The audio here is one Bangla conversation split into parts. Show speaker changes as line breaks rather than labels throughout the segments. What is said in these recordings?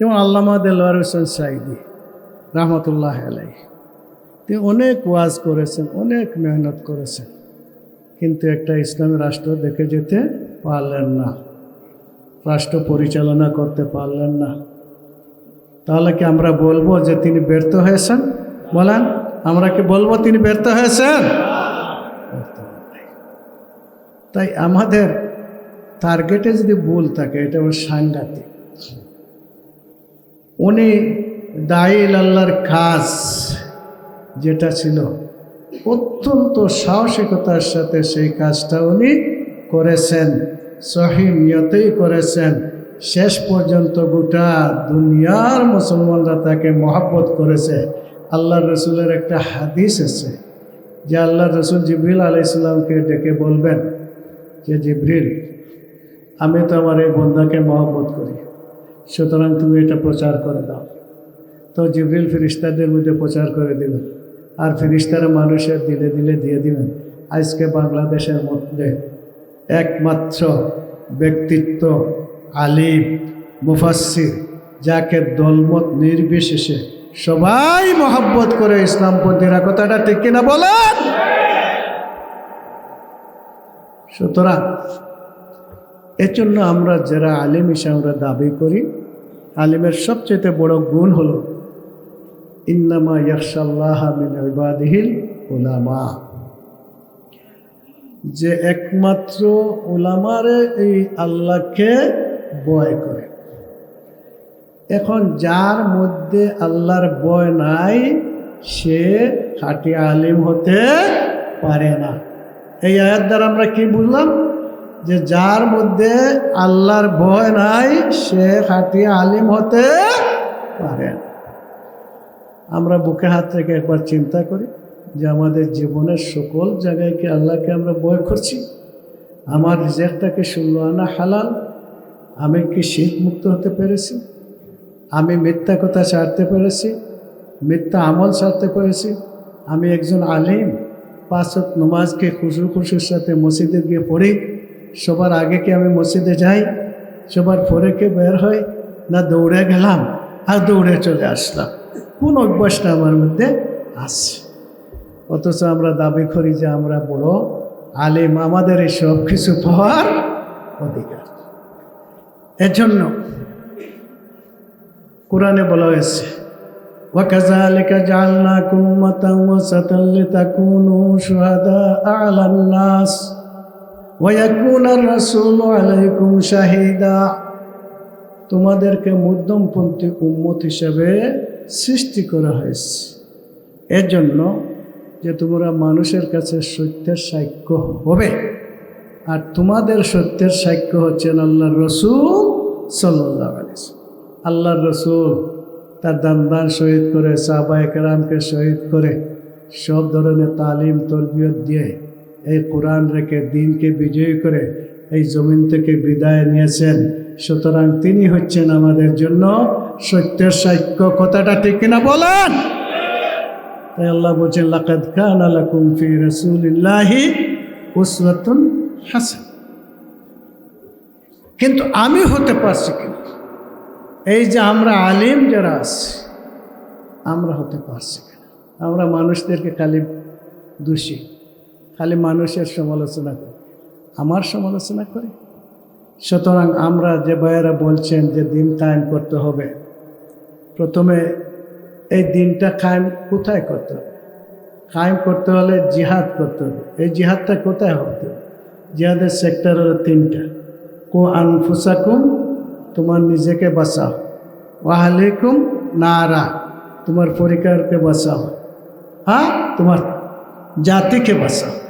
যেমন আল্লামা দেলোয়ার হোসেন সাইদি রহমতুল্লাহ আলাই তিনি অনেক ওয়াজ করেছেন, অনেক মেহনত করেছেন। কিন্তু একটা ইসলামী রাষ্ট্র দেখে যেতে পারলেন না। রাষ্ট্র পরিচালনা করতে পারলেন না। তাহলে কি আমরা বলব যে তিনি ব্যর্থ হয়েছেন? বলেন, আমরা কি বলব তিনি ব্যর্থ হয়েছেন। তাই আমাদের টার্গেটে যদি ভুল থাকে, এটা ওর সাংঘাতিক। উনি দাইল আল্লাহর কাজ যেটা ছিল, অত্যন্ত সাহসিকতার সাথে সেই কাজটা উনি করেছেন, সহি নিয়তেই করেছেন। শেষ পর্যন্ত গোটা দুনিয়ার মুসলমানরা তাকে মহাব্বত করেছে। আল্লাহ রসুলের একটা হাদিস আছে, যে আল্লাহ রসুল জিবরিল আলাইসাল্লামকে ডেকে বলবেন যে, জিবরিল, আমি তো আমার এই বন্ধাকে মহব্বত করি। সুতরাং তুমি এটা প্রচার করে দাও। তো জিবরিল ফিরিস্তাদের মধ্যে প্রচার করে দিবেন আর ফিরিস্তারা মানুষের দিলে দিলে দিয়ে দিবেন আজকে বাংলাদেশের মধ্যে একমাত্র ব্যক্তিত্ব আলিম মুফাসির যাকে দলমত নির্বিশেষে সবাই মহব্বত করে ইসলামপন্থীরা কথাটা ঠিক কিনা বলেন? সুতরাং এর জন্য আমরা যারা আলিম হিসেবে আমরা দাবি করি আলিমের সবচেয়ে বড় গুণ হলো, ইন্নামা ইয়াকশাল্লাহ উলামা। যে একমাত্র ওলামারে এই আল্লাহকে বয় করে। এখন যার মধ্যে আল্লাহর বয় নাই, সে খাটি আলিম হতে পারে না। এই আয়াত দ্বারা আমরা কি বুঝলাম? যে যার মধ্যে আল্লাহর ভয় নাই, সে খাটি আলিম হতে পারে আমরা বুকে হাত থেকে একবার চিন্তা করি যে আমাদের জীবনের সকল জায়গায় কি আল্লাহকে আমরা বয় করছি? আমার রিজেক্টটাকে ষোলো আনা হালাল? আমি কি শীত মুক্ত হতে পেরেছি? আমি মিথ্যা কথা ছাড়তে পেরেছি? মিথ্যা আমল ছাড়তে পেরেছি? আমি একজন আলিম? পাঁচক নমাজকে খুশু খুশুর সাথে মসজিদে গিয়ে পড়ি? সবার আগে কি আমি মসজিদে যাই সবার পরে কে বের হয় না দৌড়ে গেলাম আর দৌড়ে চলে আসলাম কোন অভ্যাসটা আমার মধ্যে আছে অথচ আমরা দাবি করি যে আমরা বড় আলিম আমাদের এই সব কিছু পাওয়ার অধিকার এজন্য কোরআনে বলা হয়েছে وكذلك جعلناكم أمة وسطا لتكونوا شهداء على الناس ওয়াকুন আর রাসুল আলাইকুম শাহিদা তোমাদেরকে মধ্যমপন্থী উম্মত হিসাবে সৃষ্টি করা হয়েছে। এজন্য যে তোমরা মানুষের কাছে সত্যের সাক্ষ্য হবে, আর তোমাদের সত্যের সাক্ষ্য হচ্ছেন আল্লাহর রসুল সাল্লাহ আল্লাহর রসুল তার দান্দান শহীদ করে সাহবা একরামকে শহীদ করে, সব ধরনের তালিম তলবিয়ত দিয়ে এই কোরআন রেখে দিনকে বিজয়ী করে এই জমিন থেকে বিদায় নিয়েছেন। সুতরাং তিনি হচ্ছেন আমাদের জন্য সত্যের সাক্ষ্য। কথাটা ঠিক কিনা বলেন? তাই আল্লাহ বলছেন, লাকাদ কান লাকুম ফি রাসূলিল্লাহি উসওয়াতুন হাসান। কিন্তু আমি হতে পারছি কিনা? এই যে আমরা আলিম যারা আছি, আমরা হতে পারছি কিনা? আমরা মানুষদেরকে খালি দোষী। খালি মানুষের সমালোচনা করে। আমার সমালোচনা করি? সুতরাং আমরা যে ভাইয়েরা বলছেন যে দিন কায়েম করতে হবে, প্রথমে এই দিনটা কায়েম কোথায় করতে হবে? কায়েম করতে হলে জিহাদ করতে হবে। এই জিহাদটা কোথায় হবে? জিহাদের সেক্টর হলো তিনটা। কো আনফুসাকুম, তোমার নিজেকে বাঁচাও। ওয়াহালেকুম নারা, তোমার পরিকারকে বাঁচাও। হ্যাঁ? তোমার জাতিকে বাঁচাও।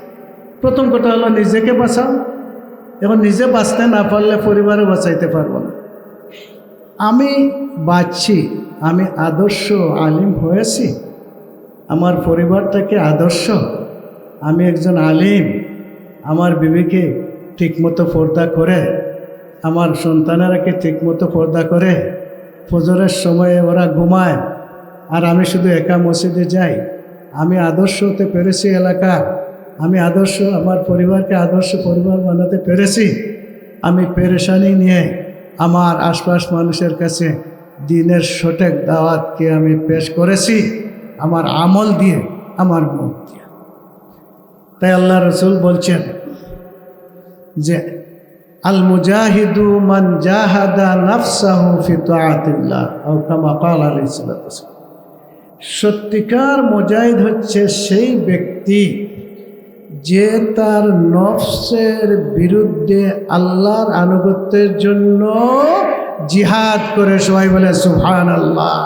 প্রথম কথা হলো নিজেকে বাঁচাও এখন নিজে বাঁচতে না পারলে পরিবারে বাঁচাইতে পারব না। আমি বাঁচছি, আমি আদর্শ আলিম হয়েছি, আমার পরিবারটাকে আদর্শ, আমি একজন আলিম, আমার বিবিকে ঠিকমতো পর্দা করে, আমার সন্তানেরাকে ঠিকমতো পর্দা করে, ফজরের সময়ে ওরা ঘুমায়, আর আমি শুধু একা মসজিদে যাই, আমি আদর্শ হতে পেরেছি এলাকার। আমি আদর্শ, আমার পরিবারকে আদর্শ পরিবার বানাতে পেরেছি। আমি পেরেশানি নিয়ে আমার আশপাশ মানুষের কাছে দিনের সঠিক দাওয়াতকে আমি পেশ করেছি, আমার আমল দিয়ে, আমার মুখ দিয়ে। তাই আল্লাহ রসুল বলছেন যে আল মুজাহিদু মান জাহাদা নাফসাহু ফি তাআতিল্লাহ আও আলাইহিস সত্যিকার মুজাহিদ হচ্ছে সেই ব্যক্তি যে তার নফসের বিরুদ্ধে আল্লাহর আনুগত্যের জন্য জিহাদ করে সবাই বলে সুহান আল্লাহ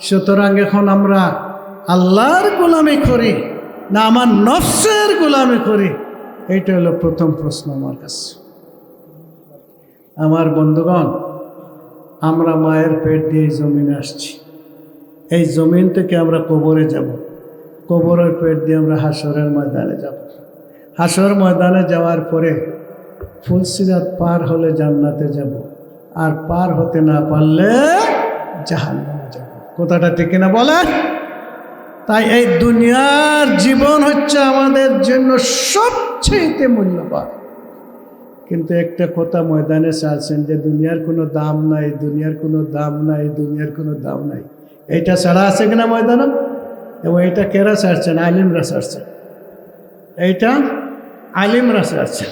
সুতরাং এখন আমরা আল্লাহর গোলামি করি না আমার নফসের গোলামি করি? এইটা হলো প্রথম প্রশ্ন আমার কাছে। আমার বন্ধুগণ, আমরা মায়ের পেট দিয়ে জমিনে আসছি। এই জমিন থেকে আমরা কবরে যাব। কবরের পেট দিয়ে আমরা হাসরের ময়দানে যাব। হাসর ময়দানে যাওয়ার পরে ফুলসিরাত পার হলে জান্নাতে যাব। আর পার হতে না পারলে জাহান্নামে যাব। কথাটা ঠিক না বলেন? তাই এই দুনিয়ার জীবন হচ্ছে আমাদের জন্য সবচেয়ে মূল্যবান। কিন্তু একটা কথা ময়দানে চাচ্ছেন যে দুনিয়ার কোনো দাম নাই, দুনিয়ার কোনো দাম নাই, দুনিয়ার কোনো দাম নাই। এইটা ছাড়া আছে কিনা ময়দানে? এবং এটা কেরা ছাড়ছেন? আলিমরা ছাড়ছেন। এইটা আলিমরা ছাড়ছেন।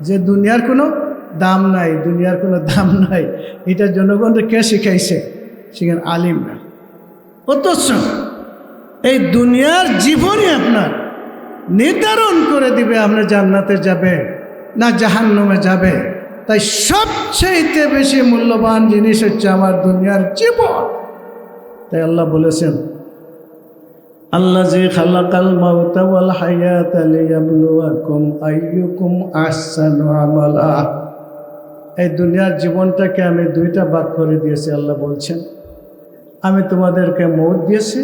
যে দুনিয়ার কোনো দাম নাই, দুনিয়ার কোনো দাম নাই, এটা জনগণকে কে শিখাইছে? সেখানে আলিমরা। অথচ এই দুনিয়ার জীবনই আপনার নির্ধারণ করে দিবে, আপনি জান্নাতে যাবে না জাহান্নামে যাবে। তাই সবচেয়ে বেশি মূল্যবান জিনিস হচ্ছে আমার দুনিয়ার জীবন। তাই আল্লাহ বলেছেন আল্লাহ যে খালাকাল মাউতা ওয়াল হায়াত লিয়াবলুয়াকুম আইয়ুকুম আহসানু আমালা। এই দুনিয়ার জীবনটাকে আমি দুইটা ভাগ করে দিয়েছি, আল্লাহ বলছেন। আমি তোমাদেরকে মৌত দিয়েছি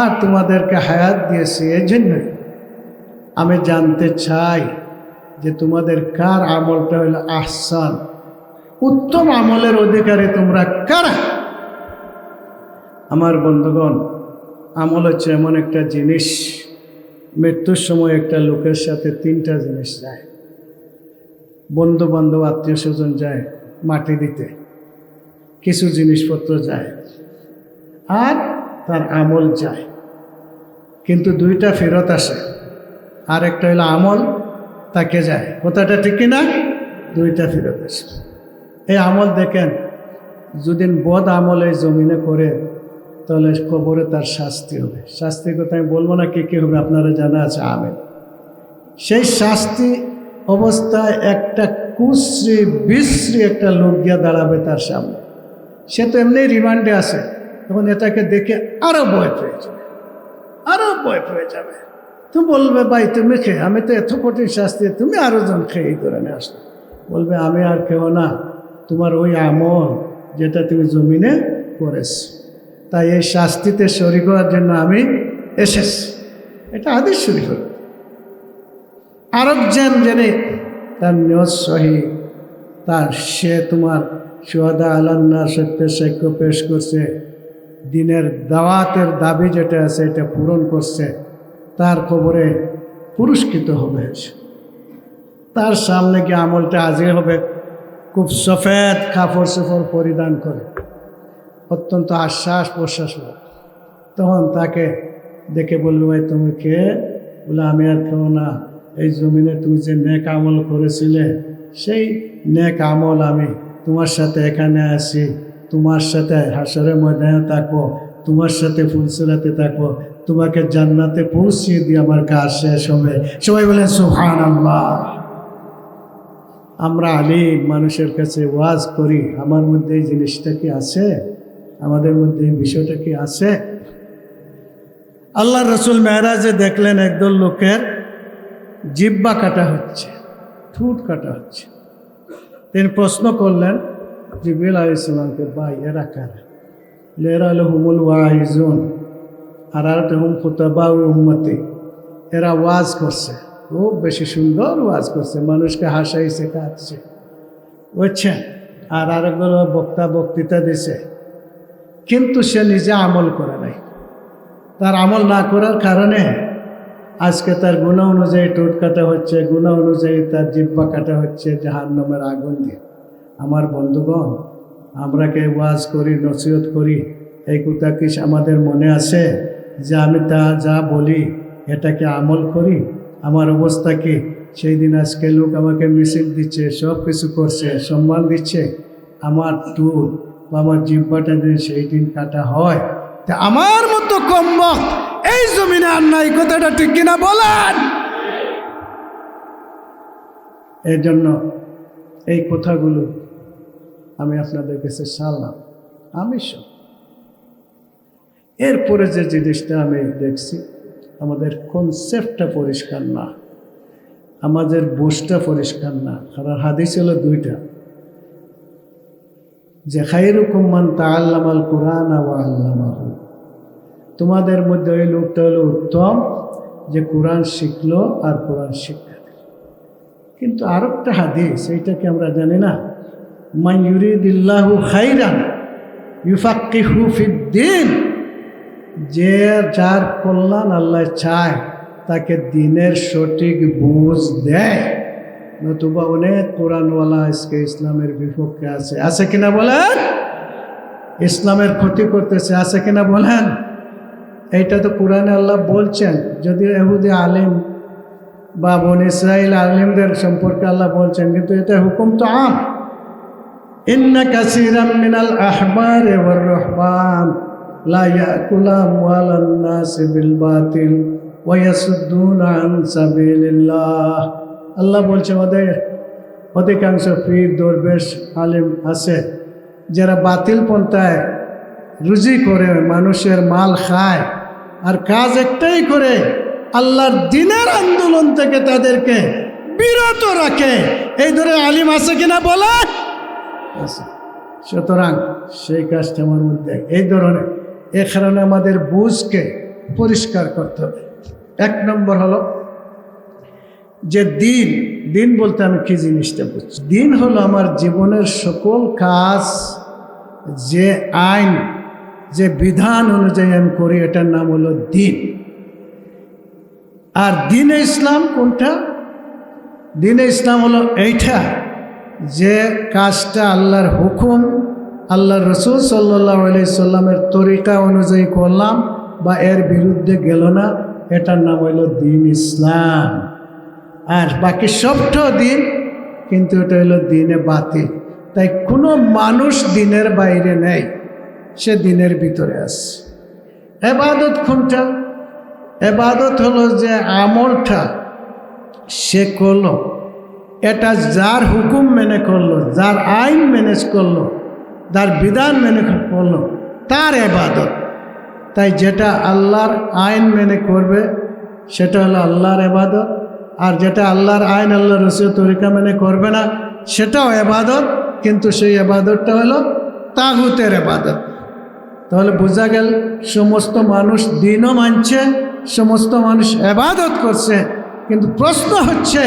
আর তোমাদেরকে হায়াত দিয়েছি এই জন্যই আমি জানতে চাই যে তোমাদের কার আমলটা হলো আহসান। উত্তম আমলের অধিকারী তোমরা কারা? আমার বন্ধুগণ আমল হচ্ছে এমন একটা জিনিস, মৃত্যুর সময় একটা লোকের সাথে তিনটা জিনিস যায়। বন্ধু বান্ধব আত্মীয় স্বজন যায় মাটি দিতে, কিছু জিনিসপত্র যায় আর তার আমল যায়। কিন্তু দুইটা ফেরত আসে আর একটা হলো আমল, তাকে যায়। কথাটা ঠিক কিনা? দুইটা ফেরত আসে। এই আমল দেখেন, যদি বদ আমল এই জমিনে করে তাহলে কবরে তার শাস্তি হবে। শাস্তির কথা আমি বলব না, কে কে হবে আপনারা জানা আছে, আমেন। সেই শাস্তি অবস্থায় একটা কুশ্রী, বিশ্রী একটা লোক গিয়া দাঁড়াবে তার সামনে। সে তো এমনি রিমান্ডে আছে। তখন এটাকে দেখে আরও ভয় পেয়ে যাবে। আরও ভয় পেয়ে যাবে। তো বলবে, ভাই, তুমি খেয়ে, আমি তো এত কঠিন শাস্তি, তুমি আরও জন খেয়ে এই করে নিয়ে আসলো। বলবে, আমি আর খেও না। তোমার ওই আমল যেটা তুমি জমিনে করেছ। তাই এই শাস্তিতে শরিক হওয়ার জন্য আমি এসেছি। এটা আদেশ শরিক হল। আরেকজন জেনে তার নিয়ত সহি, তার সে তোমার সোহাদা আলান্না সত্যের সাক্ষ্য পেশ করছে, দিনের দাওয়াতের দাবি যেটা আছে এটা পূরণ করছে, তার খবরে পুরস্কৃত হবে। তার সামনে গিয়ে আমলটা হাজির হবে? খুব সফেদ কাপড় সফর পরিধান করে। অত্যন্ত আশ্বাস প্রশ্বাস তখন তাকে দেখে বলল, ভাই, তুমি কে? বলে, আমি আর কেউ না। এই জমিনে তুমি যে নেক আমল করেছিলে, সেই নেক আমল আমি তোমার সাথে এখানে আসি তোমার সাথে হাসরের ময়দানে থাকব, তোমার সাথে ফুলসিরাতে থাকব। তোমাকে জান্নাতে পৌঁছিয়ে দিয়ে আমার কাজ শেষ হবে। সবাই বলেন সুহান আল্লাহ আমরা আলিম মানুষের কাছে ওয়াজ করি, আমার মধ্যে এই জিনিসটা কি আছে? আমাদের মধ্যে এই বিষয়টা কি আছে? আল্লাহ রসুল মেহরাজে দেখলেন একদল লোকের জিব্বা কাটা হচ্ছে, ঠুট কাটা হচ্ছে। তিনি প্রশ্ন করলেন জিবিল আলী ইসলামকে এরা কারা? এরা হলো হুমুল ওয়াহিজুন আর আর হুম খুতবা উম্মতি। এরা ওয়াজ করছে, খুব বেশি সুন্দর ওয়াজ করছে, মানুষকে হাসাইছে, কাঁদছে। বুঝছেন? আর আরেকগুলো বক্তা বক্তৃতা দিছে কিন্তু সে নিজে আমল করে নাই। তার আমল না করার কারণে আজকে তার গুণা অনুযায়ী টোট কাটা হচ্ছে, গুণা অনুযায়ী তার জিব্বা কাটা হচ্ছে জাহান নামের আগুন দিয়ে। আমার বন্ধুগণ আমরাকে ওয়াজ করি, নসিহত করি, এই কথা কি আমাদের মনে আছে যে আমি তা যা বলি এটাকে আমল করি? আমার অবস্থা কি? সেই দিন আজকে লোক আমাকে মিছিল দিচ্ছে সব কিছু করছে, সম্মান দিচ্ছে। আমার টুর বা আমার জিব্বাটা যদি সেই দিন কাটা হয়, তা আমার মতো কম্বক এই জমিনে আর নাই, কথাটা ঠিক কিনা বলেন? এর জন্য এই কথাগুলো আমি আপনাদের কাছে সারলাম। আমি সব এরপরে যে জিনিসটা আমি দেখছি, আমাদের কনসেপ্টটা পরিষ্কার না, আমাদের বোসটা পরিষ্কার না। কারণ হাদিস হলো দুইটা। যে খাইরুকুম মান তাআল্লামাল কোরআন ওয়া আল্লামাহু। তোমাদের মধ্যে ওই লোকটা হলো উত্তম, যে কোরআন শিখলো আর কোরআন শিক্ষা দিল। কিন্তু আরেকটা হাদিস এইটাকে আমরা জানি না? মান ইউরিদিল্লাহু খাইরান ইউফাক্কিহু ফিদ্দিন। যে যার কল্যাণ আল্লাহ চায়, তাকে দিনের সঠিক বুঝ দেয়। নতুবা অনেক কোরআনওয়ালা আজকে ইসলামের বিপক্ষে আছে। আছে কিনা বলেন? ইসলামের ক্ষতি করতেছে, আছে কিনা বলেন? এইটা তো কোরআনে আল্লাহ বলছেন। যদি এহুদি আলিম বা বন ইসরায়েল আলিমদের সম্পর্কে আল্লাহ বলছেন, কিন্তু এটা হুকুম তো আম। ইন্না আহবার আল্লাহ বলছে, ওদের অধিকাংশ পীর, দরবেশ, আলিম আছে। যারা বাতিল পন্থায় রুজি করে, মানুষের মাল খায় আর কাজ একটাই করে, আল্লাহর দিনের আন্দোলন থেকে তাদেরকে বিরত রাখে। এই ধরে আলিম আছে কিনা বলে? সুতরাং সেই কাজটা আমার মধ্যে এই ধরনের। এ কারণে আমাদের বুঝকে পরিষ্কার করতে হবে। এক নম্বর হলো যে দিন দিন বলতে আমি কি জিনিসটা বুঝছি? দিন হলো আমার জীবনের সকল কাজ, যে আইন, যে বিধান অনুযায়ী আমি করি, এটার নাম হলো দিন। আর দিনে ইসলাম কোনটা? দিনে ইসলাম হলো এইটা, যে কাজটা আল্লাহর হুকুম আল্লাহ রসুল সাল্লাহ আলি সাল্লামের তরিকা অনুযায়ী করলাম, বা এর বিরুদ্ধে গেল না, এটার নাম হইল দিন ইসলাম। আর বাকি সবটাও দিন, কিন্তু এটা হলো দিনে বাতিল। তাই কোনো মানুষ দিনের বাইরে নেই, সে দিনের ভিতরে আছে। এবাদত কোনটা? এবাদত হলো যে আমলটা সে করল, এটা যার হুকুম মেনে করল, যার আইন ম্যানেজ করল, যার বিধান মেনে করল, তার এবাদত। তাই যেটা আল্লাহর আইন মেনে করবে, সেটা হলো আল্লাহর এবাদত আর যেটা আল্লাহর আইন আল্লাহ রসিও তরিকা মেনে করবে না, সেটাও এবাদত, কিন্তু সেই এবাদতটা হলো তাগুতের এবাদত। তাহলে বোঝা গেল সমস্ত মানুষ দিনও মানছে, সমস্ত মানুষ এবাদত করছে, কিন্তু প্রশ্ন হচ্ছে,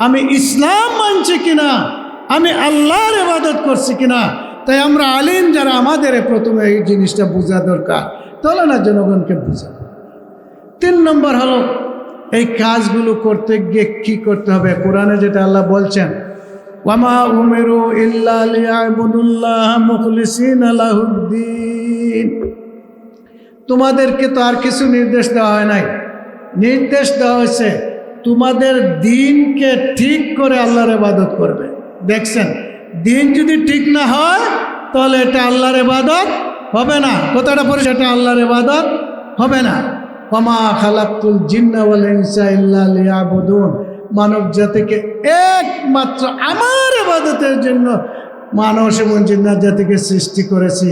আমি ইসলাম মানছি কিনা? আমি আল্লাহর এবাদত করছি কিনা? তাই আমরা আলিম যারা, আমাদের প্রথমে এই জিনিসটা বোঝা দরকার। তাহলে না জনগণকে বোঝা তিন নম্বর হলো এই কাজগুলো করতে গিয়ে কি করতে হবে? কোরআনে যেটা আল্লাহ বলছেন, ওয়ামা উমেরু আলাহুদ্দিন তোমাদেরকে তো আর কিছু নির্দেশ দেওয়া হয় নাই। নির্দেশ দেওয়া হয়েছে, তোমাদের দিনকে ঠিক করে আল্লাহর এবাদত করবে। দেখছেন, দিন যদি ঠিক না হয়, তাহলে এটা আল্লাহর এবাদত হবে না। কথাটা পরে সেটা আল্লাহর এবাদত হবে না। কমা খালাকুল জিন্নাওয়াল ইনসা ইল্লা লিয়াবুদুন। মানব জাতিকে একমাত্র আমার আবাদতের জন্য মানুষ এবং জিন্নার জাতিকে সৃষ্টি করেছি।